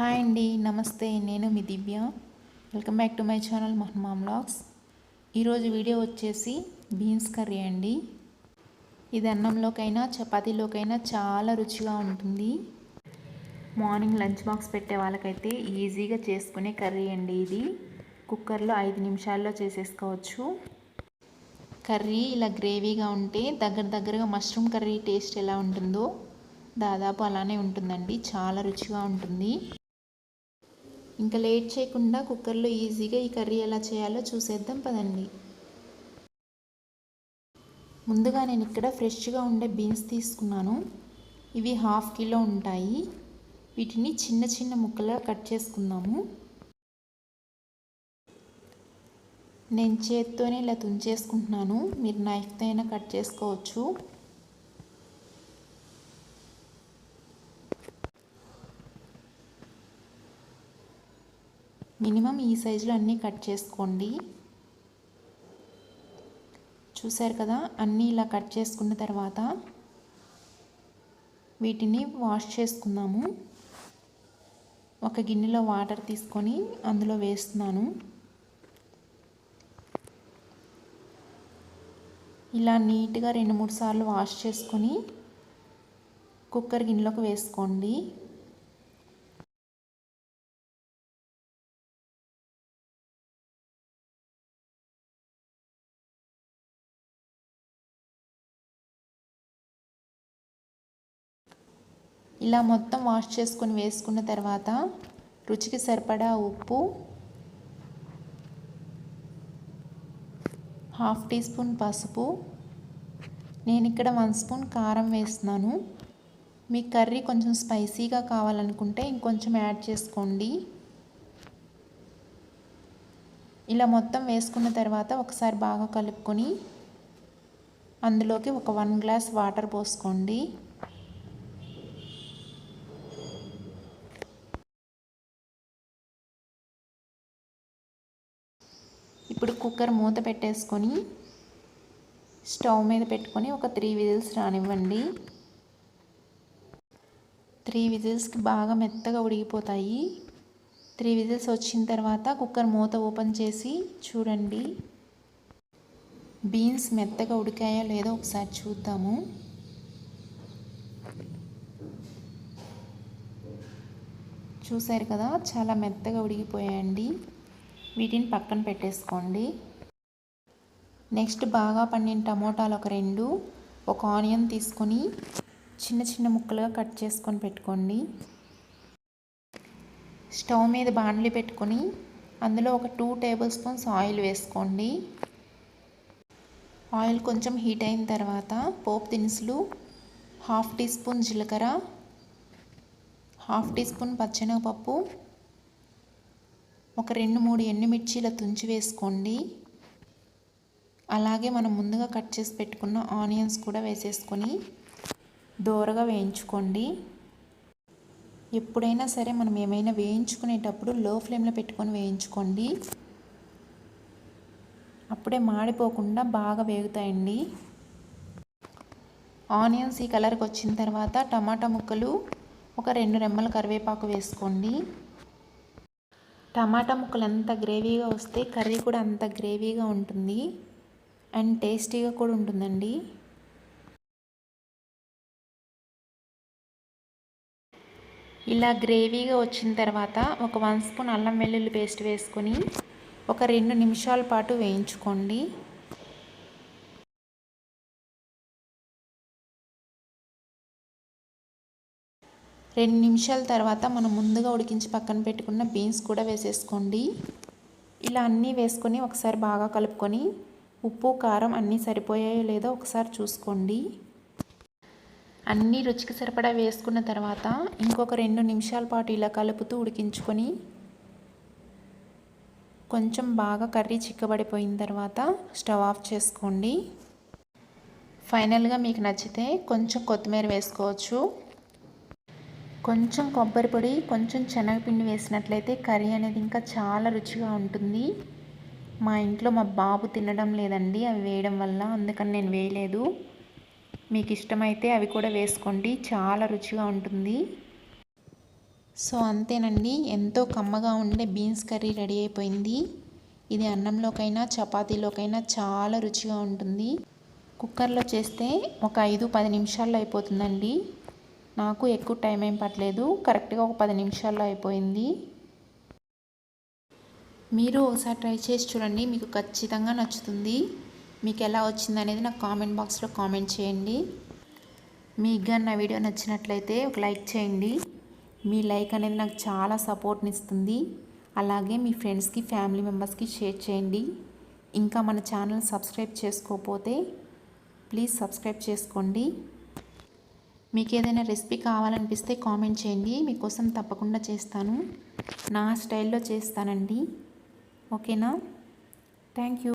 Hi అండి నమస్తే. నేను మీ Divya. Welcome back to my channel మహమామ్ blogs. ఈరోజు వీడియో వచ్చేసి బీన్స్ కర్రీ అండి. ఇది అన్నంలోకైనా చపాతీలోకైనా చాలా రుచిగా ఉంటుంది. మార్నింగ్ లంచ్ బాక్స్ పెట్టే వాళ్ళకైతే ఈజీగా చేసుకునే కర్రీ అండి ఇది. కుక్కర్లో ఐదు నిమిషాల్లో చేసేసుకోవచ్చు. కర్రీ ఇలా గ్రేవీగా ఉంటే దగ్గర దగ్గరగా మష్రూమ్ కర్రీ టేస్ట్ ఎలా ఉంటుందో దాదాపు అలానే ఉంటుందండి. చాలా రుచిగా ఉంటుంది. ఇంకా లేట్ చేయకుండా కుక్కర్లో ఈజీగా ఈ కర్రీ ఎలా చేయాలో చూసేద్దాం పదండి. ముందుగా నేను ఇక్కడ ఫ్రెష్గా ఉండే బీన్స్ తీసుకున్నాను. ఇవి హాఫ్ కిలో ఉంటాయి. వీటిని చిన్న చిన్న ముక్కలుగా కట్ చేసుకుందాము. నేను చేత్తోనే ఇలా తుంచేసుకుంటున్నాను. మీరు నైఫ్తో అయినా కట్ చేసుకోవచ్చు. మినిమం ఈ సైజులో అన్నీ కట్ చేసుకోండి. చూసారు కదా అన్నీ ఇలా కట్ చేసుకున్న తర్వాత వీటిని వాష్ చేసుకుందాము. ఒక గిన్నెలో వాటర్ తీసుకొని అందులో వేస్తున్నాను. ఇలా నీట్గా రెండు మూడు సార్లు వాష్ చేసుకొని కుక్కర్ గిన్నెలోకి వేసుకోండి. ఇలా మొత్తం వాష్ చేసుకొని వేసుకున్న తర్వాత రుచికి సరిపడా ఉప్పు హాఫ్ టీ స్పూన్ పసుపు. నేను ఇక్కడ వన్ స్పూన్ కారం వేస్తున్నాను. మీ కర్రీ కొంచెం స్పైసీగా కావాలనుకుంటే ఇంకొంచెం యాడ్ చేసుకోండి. ఇలా మొత్తం వేసుకున్న తర్వాత ఒకసారి బాగా కలుపుకొని అందులోకి ఒక వన్ గ్లాస్ వాటర్ పోసుకోండి. కుక్కర్ మూత పెట్టేసుకొని స్టవ్ మీద పెట్టుకొని ఒక త్రీ విజిల్స్ రానివ్వండి. త్రీ విజిల్స్కి బాగా మెత్తగా ఉడిగిపోతాయి త్రీ విజిల్స్ వచ్చిన తర్వాత కుక్కర్ మూత ఓపెన్ చేసి చూడండి. బీన్స్ మెత్తగా ఉడికాయో లేదో ఒకసారి చూద్దాము. చూసారు కదా చాలా మెత్తగా ఉడిగిపోయాయండి వీటిని పక్కన పెట్టేసుకోండి. నెక్స్ట్ బాగా పండిన టమోటాలు ఒక రెండు ఒక ఆనియన్ తీసుకొని చిన్న చిన్న ముక్కలుగా కట్ చేసుకొని పెట్టుకోండి. స్టవ్ మీద బాండ్లీ పెట్టుకొని అందులో ఒక టూ టేబుల్ స్పూన్స్ ఆయిల్ వేసుకోండి. ఆయిల్ కొంచెం హీట్ అయిన తర్వాత పోపు దినుసులు హాఫ్ టీ స్పూన్ జీలకర్ర హాఫ్ టీ స్పూన్ పచ్చెనగపప్పు ఒక రెండు మూడు ఎండుమిర్చీల తుంచి వేసుకోండి. అలాగే మనం ముందుగా కట్ చేసి పెట్టుకున్న ఆనియన్స్ కూడా వేసేసుకొని దోరగా వేయించుకోండి. ఎప్పుడైనా సరే మనం ఏమైనా వేయించుకునేటప్పుడు లో ఫ్లేమ్లో పెట్టుకొని వేయించుకోండి. అప్పుడే మాడిపోకుండా బాగా వేగుతాయండి. ఆనియన్స్ ఈ కలర్కి వచ్చిన తర్వాత టమాటా ముక్కలు ఒక రెండు రెమ్మల కరివేపాకు వేసుకోండి. టమాటా ముక్కలు ఎంత గ్రేవీగా వస్తే కర్రీ కూడా అంత గ్రేవీగా ఉంటుంది అండ్ టేస్టీగా కూడా ఉంటుందండి. ఇలా గ్రేవీగా వచ్చిన తర్వాత ఒక వన్ స్పూన్ అల్లం వెల్లుల్లి పేస్ట్ వేసుకొని ఒక రెండు నిమిషాల పాటు వేయించుకోండి. రెండు నిమిషాల తర్వాత మనం ముందుగా ఉడికించి పక్కన పెట్టుకున్న బీన్స్ కూడా వేసేసుకోండి. ఇలా అన్నీ వేసుకొని ఒకసారి బాగా కలుపుకొని ఉప్పు కారం అన్నీ సరిపోయాయో లేదో ఒకసారి చూసుకోండి. అన్నీ రుచికి సరిపడా వేసుకున్న తర్వాత ఇంకొక రెండు నిమిషాల పాటు ఇలా కలుపుతూ ఉడికించుకొని కొంచెం బాగా కర్రీ చిక్కబడిపోయిన తర్వాత స్టవ్ ఆఫ్ చేసుకోండి. ఫైనల్గా మీకు నచ్చితే కొంచెం కొత్తిమీర వేసుకోవచ్చు. కొంచెం కొబ్బరి పొడి కొంచెం శనగపిండి వేసినట్లయితే కర్రీ అనేది ఇంకా చాలా రుచిగా ఉంటుంది. మా ఇంట్లో మా బాబు తినడం లేదండి అవి వేయడం వల్ల అందుకని నేను వేయలేదు. మీకు ఇష్టమైతే అవి కూడా వేసుకోండి చాలా రుచిగా ఉంటుంది. సో అంతేనండి. ఎంతో కమ్మగా ఉండే బీన్స్ కర్రీ రెడీ అయిపోయింది. ఇది అన్నంలోకైనా చపాతీలోకైనా చాలా రుచిగా ఉంటుంది. కుక్కర్లో చేస్తే ఒక ఐదు పది నిమిషాల్లో అయిపోతుందండి. నాకు ఎక్కువ టైం ఏం పట్టలేదు. కరెక్ట్గా ఒక పది నిమిషాల్లో అయిపోయింది. మీరు ఒకసారి ట్రై చేసి చూడండి. మీకు ఖచ్చితంగా నచ్చుతుంది. మీకు ఎలా వచ్చింది అనేది నాకు కామెంట్ బాక్స్లో కామెంట్ చేయండి. మీకు కానీ నా వీడియో నచ్చినట్లయితే ఒక లైక్ చేయండి. మీ లైక్ అనేది నాకు చాలా సపోర్ట్ని ఇస్తుంది. అలాగే మీ ఫ్రెండ్స్కి ఫ్యామిలీ మెంబర్స్కి షేర్ చేయండి. ఇంకా మన ఛానల్ సబ్స్క్రైబ్ చేసుకోకపోతే ప్లీజ్ సబ్స్క్రైబ్ చేసుకోండి. మీకు ఏదైనా రెసిపీ కావాలనిపిస్తే కామెంట్ చేయండి. మీకోసం తప్పకుండా చేస్తాను. నా స్టైల్లో చేస్తానండి. ఓకేనా? Thank you.